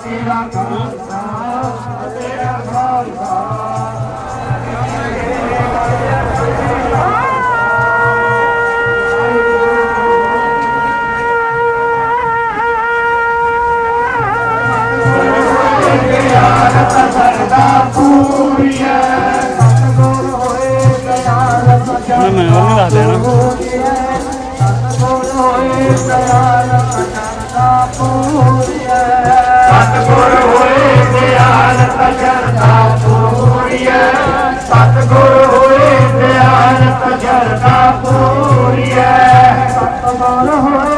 ਤੇਰਾ ਖਾਲਸਾ ਤੇਰਾ ਖਾਲਸਾ ਸਰਦਾ ਪੂਰੀਐ। ਸਤਗੁਰ ਹੋਏ ਦਇਆਲ ਸਚਾ ਮੈਂ ਹੋਰ ਨਹੀਂ ਦੱਸ ਦੇਣਾ ਸਤਗੁਰ ਹੋਏ ਦਇਆਲ ਸਚਾ ਪੂਰੀਐ। ਸਤਗੁਰ ਹੋਏ ਦਇਆਲ ਸਚਾ ਪੂਰੀਐ। ਸਤਗੁਰ ਹੋਏ ਦਇਆਲ ਸਚਾ ਪੂਰੀਐ। ਸਤਗੁਰ ਹੋਏ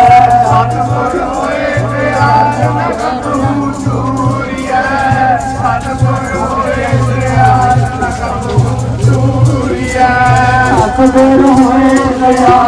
ਸਦੇ ਰੋਏ ਦਇਆ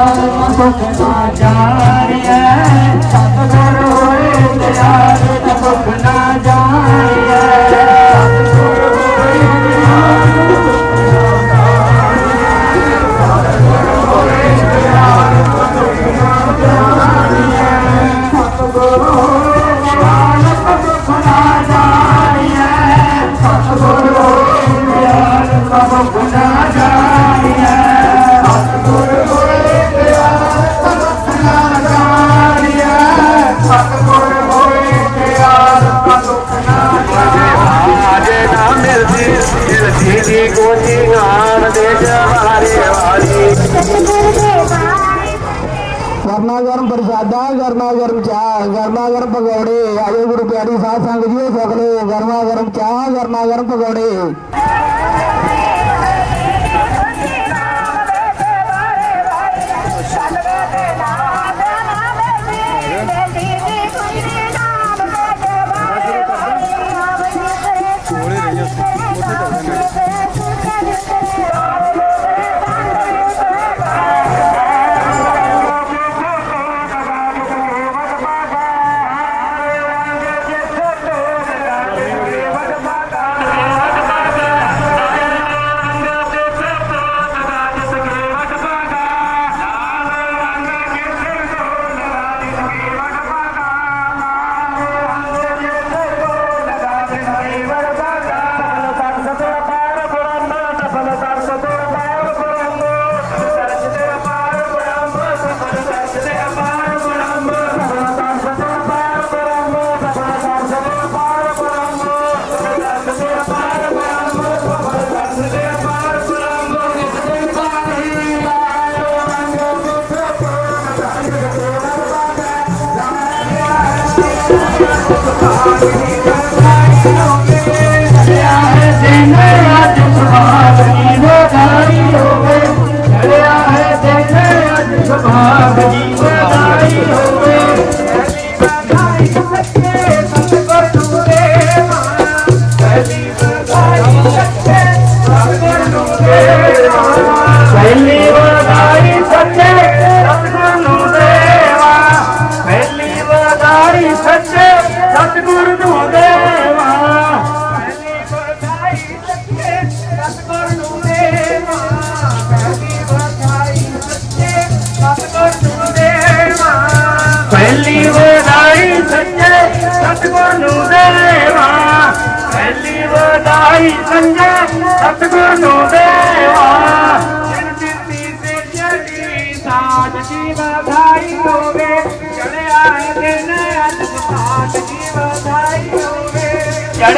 కర్ణాగరం పరిసాద కర్ణాగరం చా కర్ణాగరం పగౌడే. అదే గురు ప్యాడి సాసాంగ్ సోకలే. కర్ణాగరం చా కర్ణాగరం పగౌడే.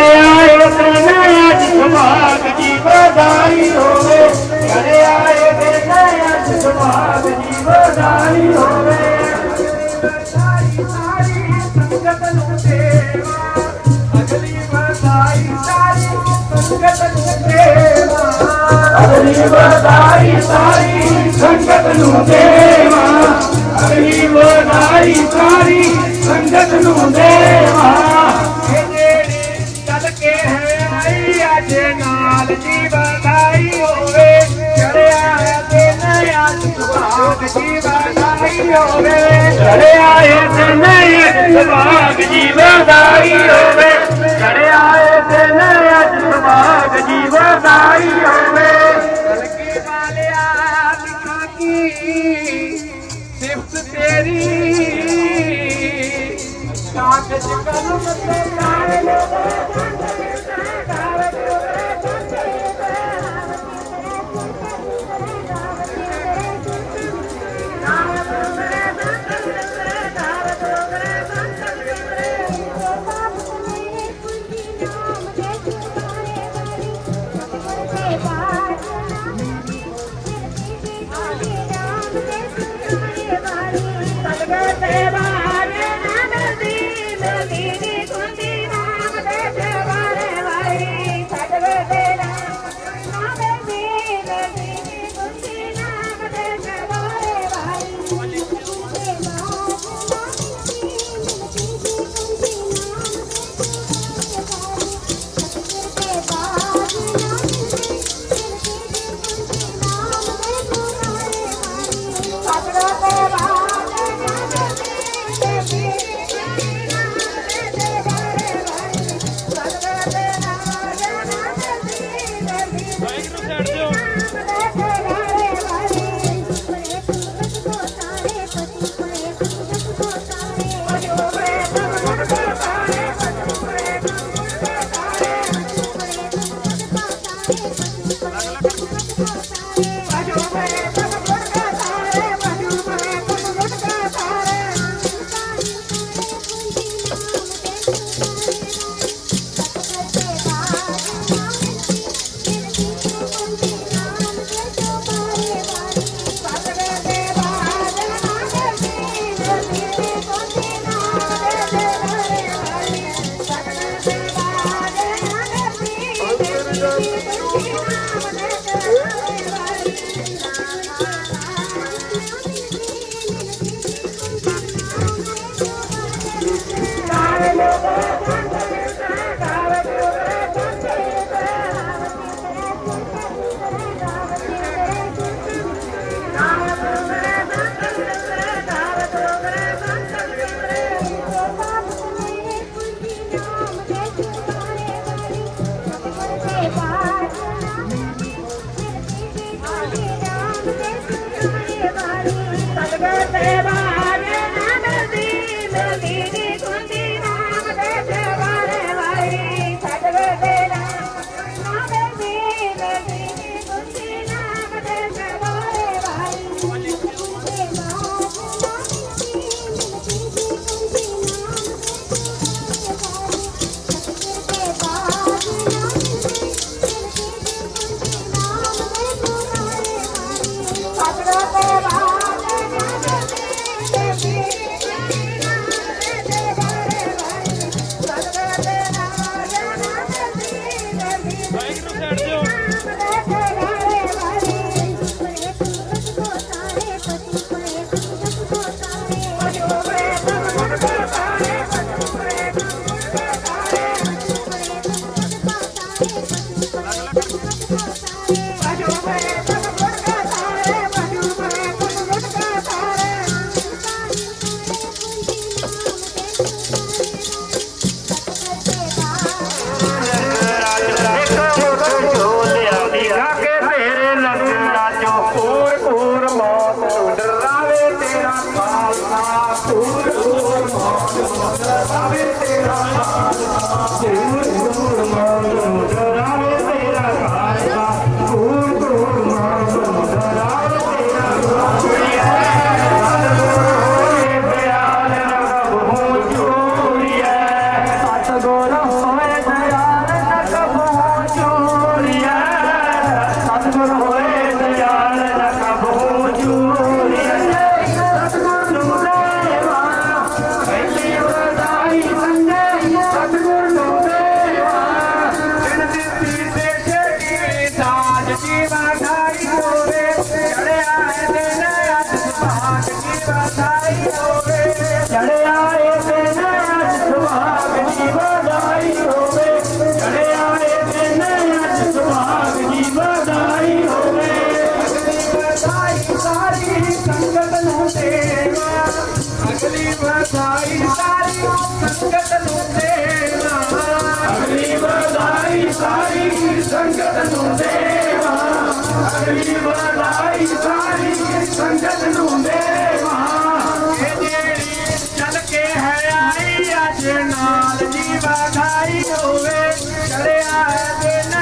ਆਏ ਏ ਦਿਨ ਅੱਜ ਸੁਭਾਗ ਜੀ ਵਧਾਈ ਹੋਵੇ ਚੜਿਆ ਏ ਦਿਨ ਅੱਜ ਸੁਭਾਗ ਜੀ ਵਧਾਈ ਹੋਵੇ ਸਾਰੀ ਸਾਰੀ ਸੰਗਤ ਨੂੰ ਦੇਵਾ। ਅਗਲੀ ਵਧਾਈ ਸਾਰੀ ਸੰਗਤ ਨੂੰ ਦੇਵਾ ਅਗਲੀ ਵਧਾਈ ਸਾਰੀ ਸੰਗਤ ਨੂੰ ਦੇਵਾ ਅਗਲੀ ਵਧਾਈ ਸਾਰੀ ਸੰਗਤ ਨੂੰ ਦੇਵਾ। ਹੋਵੇ, ਚੜਿਆ ਏ ਦਿਨ ਅੱਜ ਸੁਭਾਗ ਜੀ ਹੋਵੇ। ਚੜਿਆ ਏ ਦਿਨ ਅੱਜ ਸੁਭਾਗ ਜੀ ਹੋਵੇ। ਕਲਕੀ ਵਾਲਿਆ, ਲਿਖਾਂ ਕੀ? ਸਿਫਤ ਤੇਰੀ। ਕਾਗਜ਼ ਕਲਮ ਤੇ ਕਾਗਜ਼ Bye. ਦੀ ਵਧਾਈ ਸਾਰੀ ਸੰਗਤ ਨੂੰ ਦੇਵਾਂ ਇਹ ਕੇ ਹੈ ਆਈ ਅੱਜ ਨਾਲ ਦੀ ਹੋਵੇ ਚੜਿਆ ਹੈ ਦਿਨ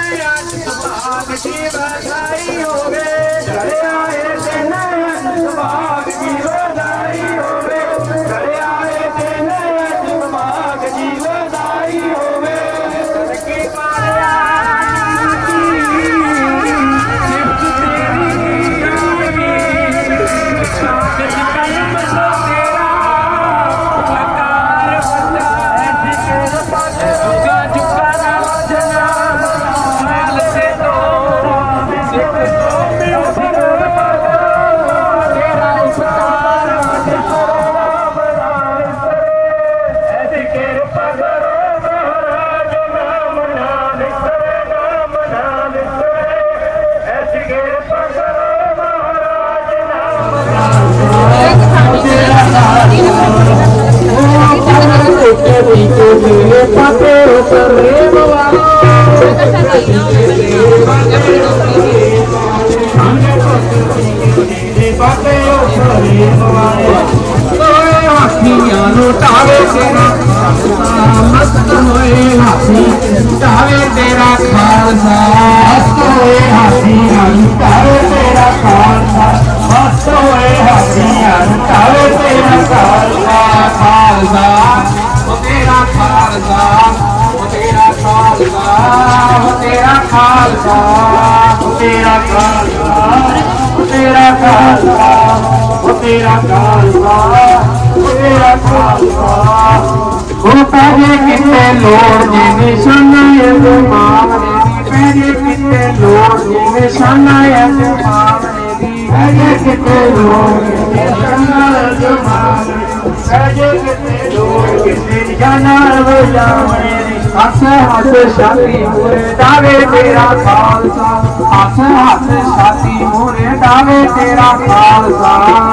ਤੇਰਾ ਖਾਲਸਾ ਤੇਰਾ ਖਾਲਸਾ ਉਹ ਪੈਜੇ ਕਿਤੇ ਲੋੜ ਦੀ ਨਿਸ਼ਾਨਾ ਇਹ ਮਾਮਲੇ ਦੀ ਪੈਜੇ ਕਿਤੇ ਲੋੜ ਦੀ ਨਿਸ਼ਾਨਾ ਇਹ ਮਾਮਲੇ ਦੀ ਪੈਜੇ ਕਿਤੇ ਲੋੜ ਦੀ ਨਿਸ਼ਾਨਾ ਇਹ ਮਾਮਲੇ ਪੈਜੇ ਕਿਤੇ ਲੋੜ ਕਿਤੇ ਨਿਸ਼ਾਨਾ ਵਜਾਵਣੇ ਦੀ। ਹੱਸ ਹੱਸ ਸ਼ਾਦੀ ਮੂਰੇ ਦਾਵੇ ਤੇਰਾ ਖਾਲਸਾ। ਹੱਸ ਹੱਸ ਸ਼ਾਦੀ ਮੂਰੇ ਦਾਵੇ ਤੇਰਾ ਖਾਲਸਾ।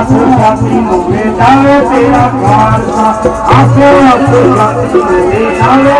ਹੱਸ ਹੱਸ ਸ਼ਾਦੀ ਮੂਰੇ ਦਾਵੇ ਤੇਰਾ ਖਾਲਸਾ ਹੱਸ ਹੱਸ ਸ਼ਾਦੀ ਮੂਰੇ ਦਾਵੇ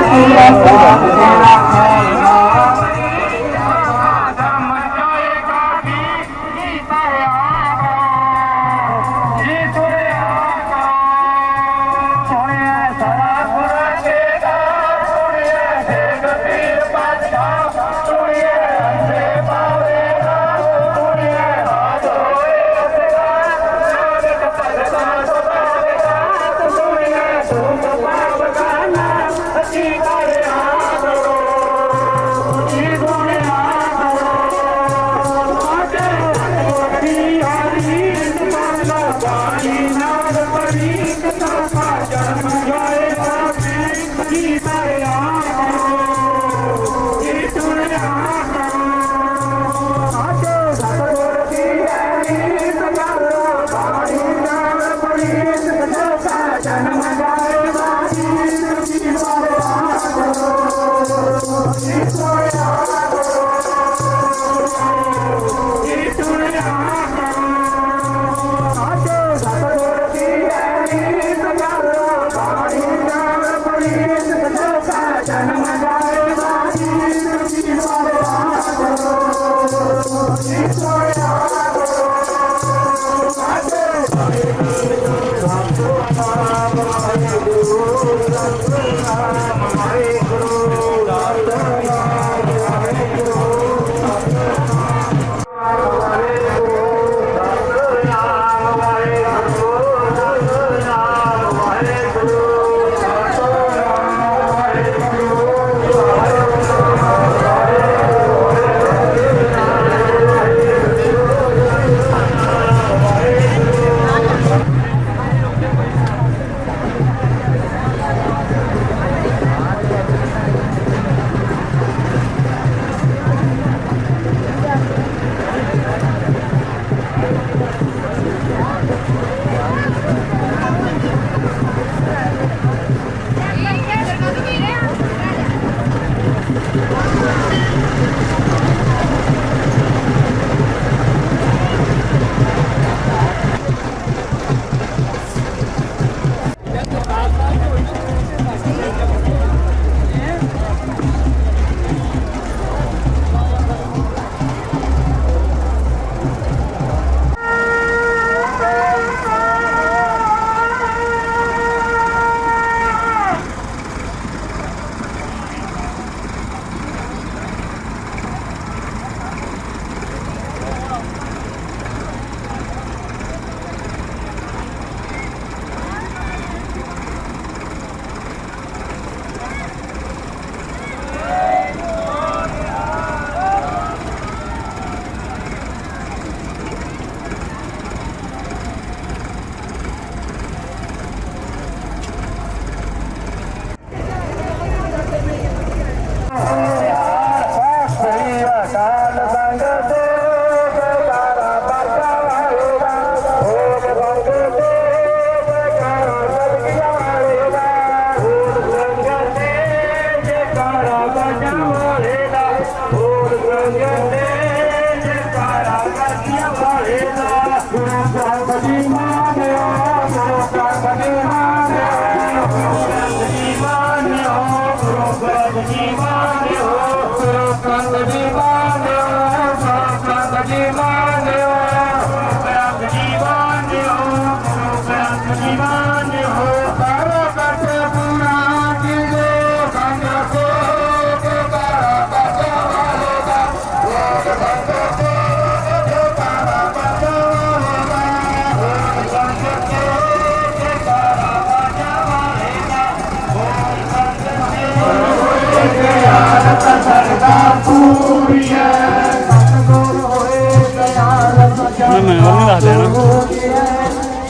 ਲੈਣਾ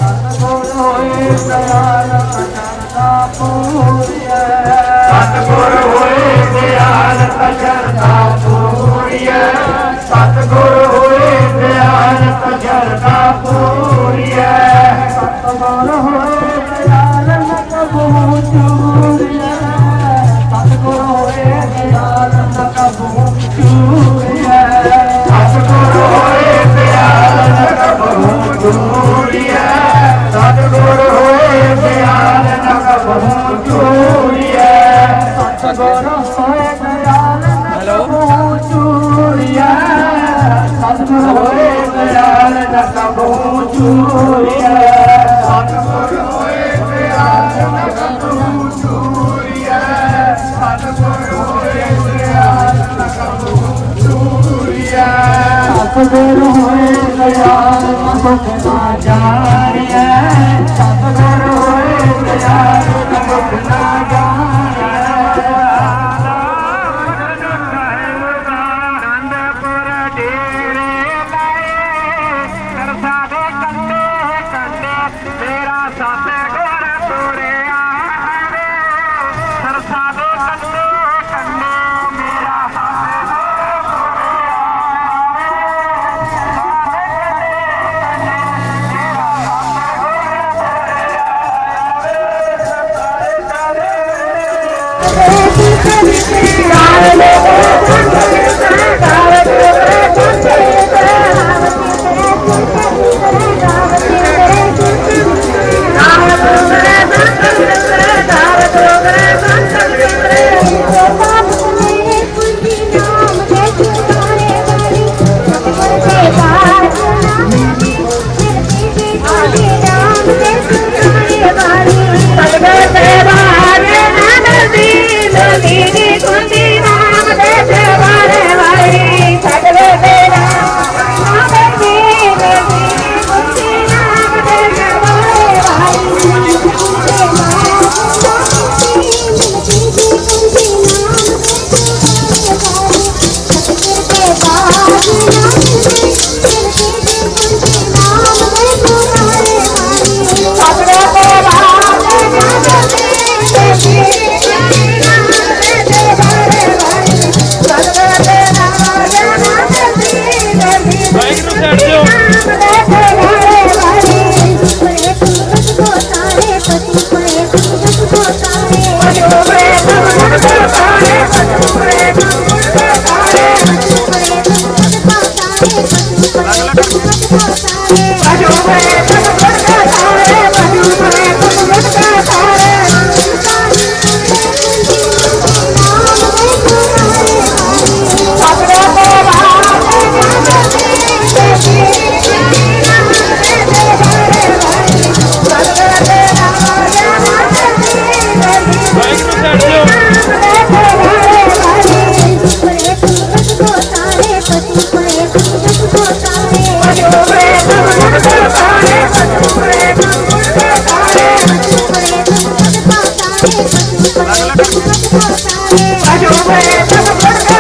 ਸਤਗੁਰ ਹੋਏ ਦਿਆਲ ਅਜਰ ਦਾ ਪੂਰੀਏ। ਸਤਗੁਰ ਹੋਏ ਦਿਆਲ ਅਜਰ ਦਾ ਪੂਰੀਏ forever. your way.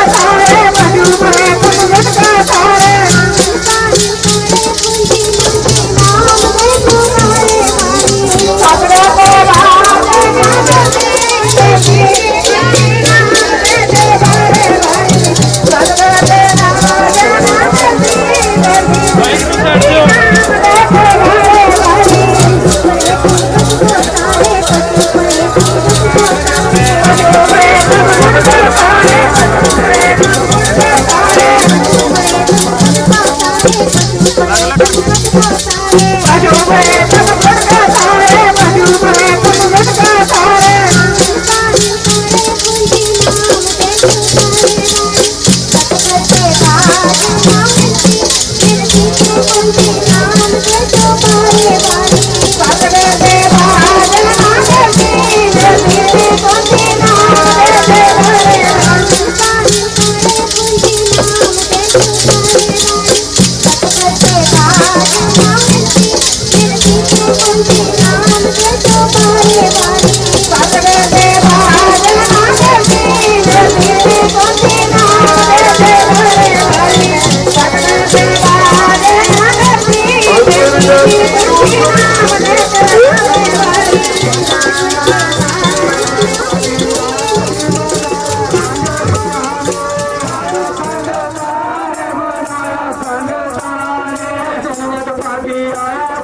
বন্ধু তোমাকে ভালোবাসি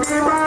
Happy birthday!